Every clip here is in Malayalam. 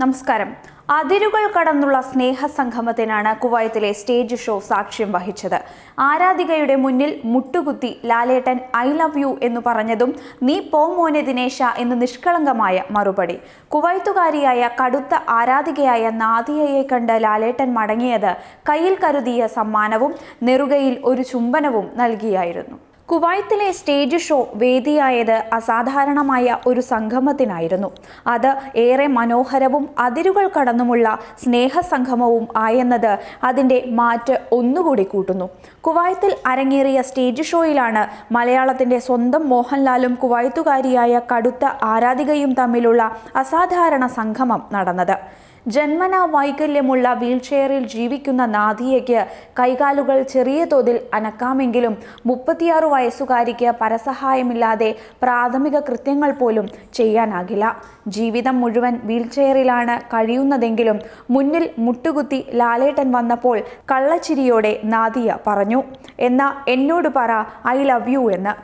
നമസ്കാരം. അതിരുകൾ കടന്നുള്ള സ്നേഹ സംഗമത്തിനാണ് കുവൈത്തിലെ സ്റ്റേജ് ഷോ സാക്ഷ്യം വഹിച്ചത്. ആരാധികയുടെ മുന്നിൽ മുട്ടുകുത്തി ലാലേട്ടൻ ഐ ലവ് യു എന്ന് പറഞ്ഞതും നീ പോ മോനെ ദിനേശ എന്ന് നിഷ്കളങ്കമായ മറുപടി. കുവൈത്തുകാരിയായ കടുത്ത ആരാധികയായ നാദിയയെ കണ്ട് ലാലേട്ടൻ മടങ്ങിയത് കയ്യിൽ കരുതിയ സമ്മാനവും നെറുകയിൽ ഒരു ചുംബനവും നൽകിയായിരുന്നു. കുവൈത്തിലെ സ്റ്റേജ് ഷോ വേദിയായത് അസാധാരണമായ ഒരു സംഗമത്തിനായിരുന്നു. അത് ഏറെ മനോഹരവും അതിരുകൾ കടന്നുമുള്ള സ്നേഹസംഗമവും ആയെന്നത് അതിന്റെ മാറ്റ് ഒന്നുകൂടി കൂട്ടുന്നു. കുവൈത്തിൽ അരങ്ങേറിയ സ്റ്റേജ് ഷോയിലാണ് മലയാളത്തിന്റെ സ്വന്തം മോഹൻലാലും കുവൈത്തുകാരിയായ കടുത്ത ആരാധികയും തമ്മിലുള്ള അസാധാരണ സംഗമം നടന്നത്. ജന്മന വൈകല്യമുള്ള വീൽചെയറിൽ ജീവിക്കുന്ന നാദിയയ്ക്ക് കൈകാലുകൾ ചെറിയ തോതിൽ അനക്കാമെങ്കിലും മുപ്പത്തിയാറ് വയസ്സുകാരിക്ക് പരസഹായമില്ലാതെ പ്രാഥമിക കൃത്യങ്ങൾ പോലും ചെയ്യാനാകില്ല. ജീവിതം മുഴുവൻ വീൽചെയറിലാണ് കഴിയുന്നതെങ്കിലും മുന്നിൽ മുട്ടുകുത്തി ലാലേട്ടൻ വന്നപ്പോൾ കള്ളച്ചിരിയോടെ നാദിയ പറഞ്ഞു എന്നാ എന്നോട് പറ ഐ ലവ് യു എന്ന്.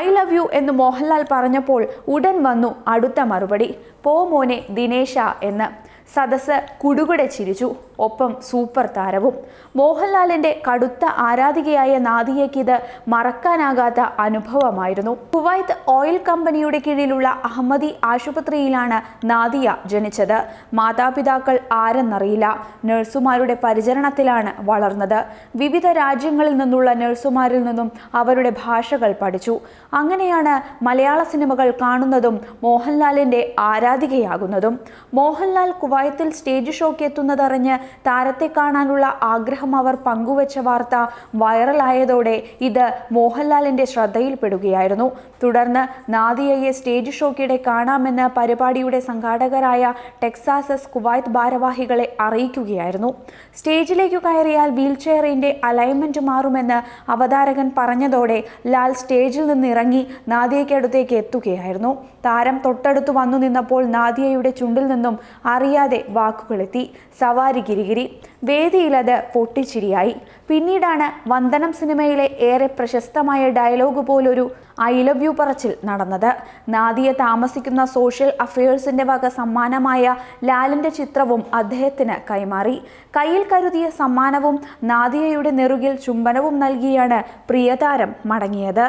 ഐ ലവ് യു എന്ന് മോഹൻലാൽ പറഞ്ഞപ്പോൾ ഉടൻ വന്നു അടുത്ത മറുപടി പോ മോനെ ദിനേശ എന്ന്. സദസ് കുടുകുടെ ചിരിച്ചു. ഒപ്പം സൂപ്പർ താരവും. മോഹൻലാലിന്റെ കടുത്ത ആരാധികയായ നാദിയയ്ക്ക് ഇത് മറക്കാനാകാത്ത അനുഭവമായിരുന്നു. കുവൈത്ത് ഓയിൽ കമ്പനിയുടെ കീഴിലുള്ള അഹമ്മദി ആശുപത്രിയിലാണ് നാദിയ ജനിച്ചത്. മാതാപിതാക്കൾ ആരെന്നറിയില്ല. നഴ്സുമാരുടെ പരിചരണത്തിലാണ് വളർന്നത്. വിവിധ രാജ്യങ്ങളിൽ നിന്നുള്ള നഴ്സുമാരിൽ നിന്നും അവരുടെ ഭാഷകൾ പഠിച്ചു. അങ്ങനെയാണ് മലയാള സിനിമകൾ കാണുന്നതും മോഹൻലാലിന്റെ ആരാധികയാകുന്നതും. മോഹൻലാൽ കുവൈത്തിൽ സ്റ്റേജ് ഷോയ്ക്ക് എത്തുന്നതറിഞ്ഞ് താരത്തെ കാണാനുള്ള ആഗ്രഹം അവർ പങ്കുവച്ച വാർത്ത വൈറലായതോടെ ഇത് മോഹൻലാലിന്റെ ശ്രദ്ധയിൽപ്പെടുകയായിരുന്നു. തുടർന്ന് നാദിയയെ സ്റ്റേജ് ഷോയ്ക്കിടെ കാണാമെന്ന് പരിപാടിയുടെ സംഘാടകരായ ടെക്സാസസ് കുവൈത്ത് ഭാരവാഹികളെ അറിയിക്കുകയായിരുന്നു. സ്റ്റേജിലേക്ക് കയറിയാൽ വീൽചെയറിന്റെ അലൈൻമെന്റ് മാറുമെന്ന് അവതാരകൻ പറഞ്ഞതോടെ ലാൽ സ്റ്റേജിൽ നിന്നിറങ്ങി നാദിയയ്ക്കടുത്തേക്ക് എത്തുകയായിരുന്നു. താരം തൊട്ടടുത്ത് വന്നു നിന്നപ്പോൾ നാദിയയുടെ ചുണ്ടിൽ നിന്നും അറിയാതെ വാക്കുകളെത്തി. സവാരി ഗിരിഗിരി വേദിയിലത് പൊട്ടിച്ചിരിയായി. പിന്നീടാണ് വന്ദനം സിനിമയിലെ ഏറെ പ്രശസ്തമായ ഡയലോഗ് പോലൊരു ഐ ലവ് യു പറച്ചിൽ നടന്നത്. നാദിയെ താമസിക്കുന്ന സോഷ്യൽ അഫയേഴ്സിന്റെ വക സമ്മാനമായ ലാലിന്റെ ചിത്രവും അദ്ദേഹത്തിന് കൈമാറി. കയ്യിൽ കരുതിയ സമ്മാനവും നാദിയയുടെ നെറുകിൽ ചുംബനവും നൽകിയാണ് പ്രിയതാരം മടങ്ങിയത്.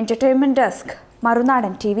എന്റർടൈൻമെന്റ് ഡെസ്ക് മറുനാടൻ ടി